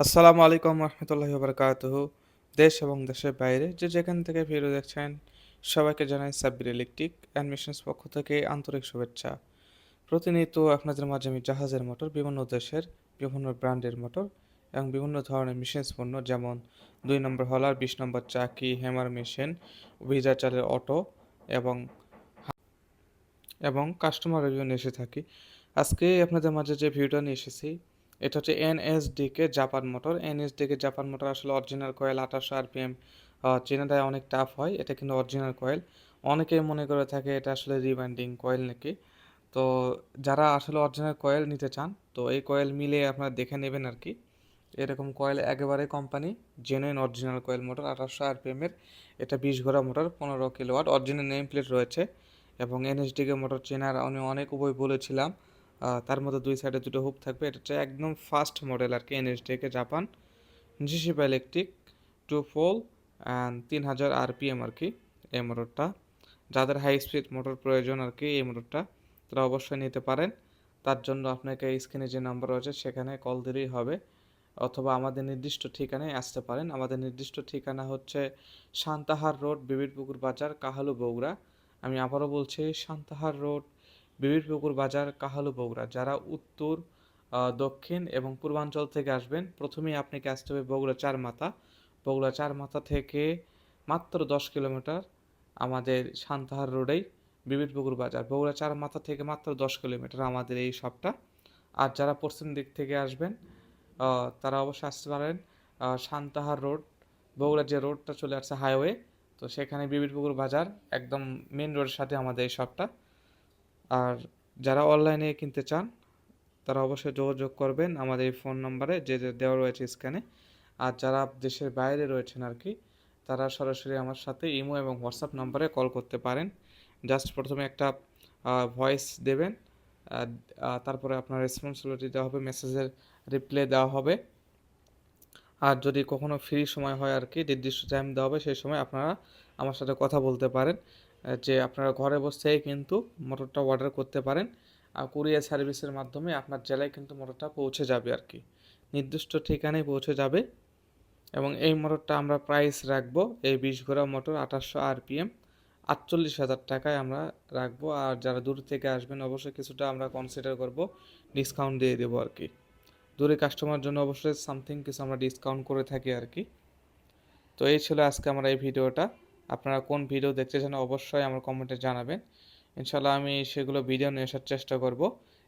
আসসালামু আলাইকুম রহমতুল্লাহি বারকাতুহ দেশ এবং দেশের বাইরে যে যেখান থেকে ভিডিও দেখছেন, সবাইকে জানাই সাব্বির ইলেকট্রিক অ্যান্ড মিশনস পক্ষ থেকে আন্তরিক শুভেচ্ছা। প্রতিনিয়ত আপনাদের মাঝে আমি জাহাজের মোটর, বিভিন্ন দেশের, বিভিন্ন ব্র্যান্ডের মোটর এবং বিভিন্ন ধরনের মেশিনস পণ্য, যেমন দুই নম্বর হলার, বিশ নম্বর চাকি, হ্যামার মেশিন, ভিজা চালের অটো এবং এবং কাস্টমার রিভিউ নিয়ে এসে থাকি। আজকে আপনাদের মাঝে যে ভিডিওটা নিয়ে এসেছি এটা হচ্ছে NSDK Japan motor NSDK Japan motor আসলে অরিজিনাল কয়েল আঠাশশো আরপিএম চেনাটায় অনেক টাফ হয়, এটা কিন্তু অরিজিনাল কয়েল অনেকেই মনে করে থাকে এটা আসলে রিবাইন্ডিং কয়েল নাকি। তো যারা আসলে অরিজিনাল কয়েল নিতে চান, তো এই কয়েল মিলে আপনারা দেখে নেবেন আর কি। এরকম কয়েল একেবারে company genuine original coil motor আঠাশশো আরপিএমের এটা বিশ ঘোড়া মোটর পনেরো কিলোওয়াট অরিজিনাল নেম প্লেট রয়েছে এবং এনএসডিকে মোটর চেনার আমি অনেক উভয় বলেছিলাম। তার মধ্যে দুই সাইডে দুটো হুক থাকবে। এটা একদম ফার্স্ট মডেল আর কি এনএসডিকে জাপান জিসিপা ইলেকট্রিক টু ফোল অ্যান্ড তিন হাজার আরপিএম আর কি এই মোটরটা যাদের হাই স্পিড মোটর প্রয়োজন আর কি এই মোটরটা তারা অবশ্যই নিতে পারেন। তার জন্য আপনাকে স্ক্রিনে যে নাম্বার রয়েছে, সেখানে কল দিলেই হবে। অথবা আমাদের নির্দিষ্ট ঠিকানায় আসতে পারেন। আমাদের নির্দিষ্ট ঠিকানা হচ্ছে সান্তাহার রোড বিবিরপুকুর বাজার, কাহালু বগুড়া। আমি আবারও বলছি, সান্তাহার রোড বিবিরপুকুর বাজার কাহালু বগুড়া। যারা উত্তর দক্ষিণ এবং পূর্বাঞ্চল থেকে আসবেন, প্রথমেই আপনাকে আসতে হবে বগুড়া চার মাথা। বগুড়া চার মাথা থেকে মাত্র দশ কিলোমিটার আমাদের সান্তাহার রোডেই বিবিরপুকুর বাজার। বগুড়া চার মাথা থেকে মাত্র দশ কিলোমিটার আমাদের এই শপটা আর যারা পশ্চিম দিক থেকে আসবেন তারা অবশ্যই আসতে পারেন সান্তাহার রোড। বগুড়ার যে রোডটা চলে আসছে হাইওয়ে তো সেখানে বিবিরপুকুর বাজার একদম মেন রোডের সাথে আমাদের এই শপটা আর যারা অনলাইনে কিনতে চান, তারা অবশ্যই যোগাযোগ করবেন আমাদের এই ফোন নম্বরে যে যে দেওয়া রয়েছে স্ক্যানে। আর যারা দেশের বাইরে রয়েছেন আর কি, তারা সরাসরি আমার সাথে ইমো এবং হোয়াটসঅ্যাপ নম্বরে কল করতে পারেন। জাস্ট প্রথমে একটা ভয়েস দেবেন তারপরে আপনার রেসপন্সিবিলিটি দেওয়া হবে মেসেজের রিপ্লাই দেওয়া হবে। আর যদি কখনো ফ্রি সময় হয় আর কি, নির্দিষ্ট টাইম দেওয়া হবে, সেই সময় আপনারা আমার সাথে কথা বলতে পারেন। যে আপনারা ঘরে বসেই কিন্তু মোটরটা অর্ডার করতে পারেন। আর কুরিয়ার সার্ভিসের মাধ্যমে আপনার জেলায় কিন্তু মোটরটা পৌঁছে যাবে আর কি। নির্দিষ্ট ঠিকানায় পৌঁছে যাবে। এবং এই মোটরটা আমরা প্রাইস রাখব, এই বিশ ঘোড়া মোটর আঠাশশো আরপিএম। আটচল্লিশ হাজার টাকায় আমরা রাখব। আর যারা দূর থেকে আসবেন, অবশ্যই কিছুটা আমরা কনসিডার করব ডিসকাউন্ট দিয়ে দেবো আর কি। দূরে কাস্টমার জন্য অবশ্যই সামথিং কিছু আমরা ডিসকাউন্ট করে থাকি আর কি। তো এই ছিল আজকে আমার এই ভিডিওটা। আপনারা কোন ভিডিও দেখতে চান অবশ্যই আমার কমেন্টে জানাবেন। ইনশাল্লাহ আমি সেগুলো ভিডিও নিয়ে আসার চেষ্টা করব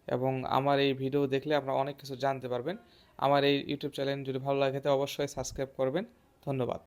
এবং আমার এই ভিডিও দেখলে আপনারা অনেক কিছু জানতে পারবেন। আমার এই ইউটিউব চ্যানেল যদি ভালো লাগে তো অবশ্যই সাবস্ক্রাইব করবেন। ধন্যবাদ।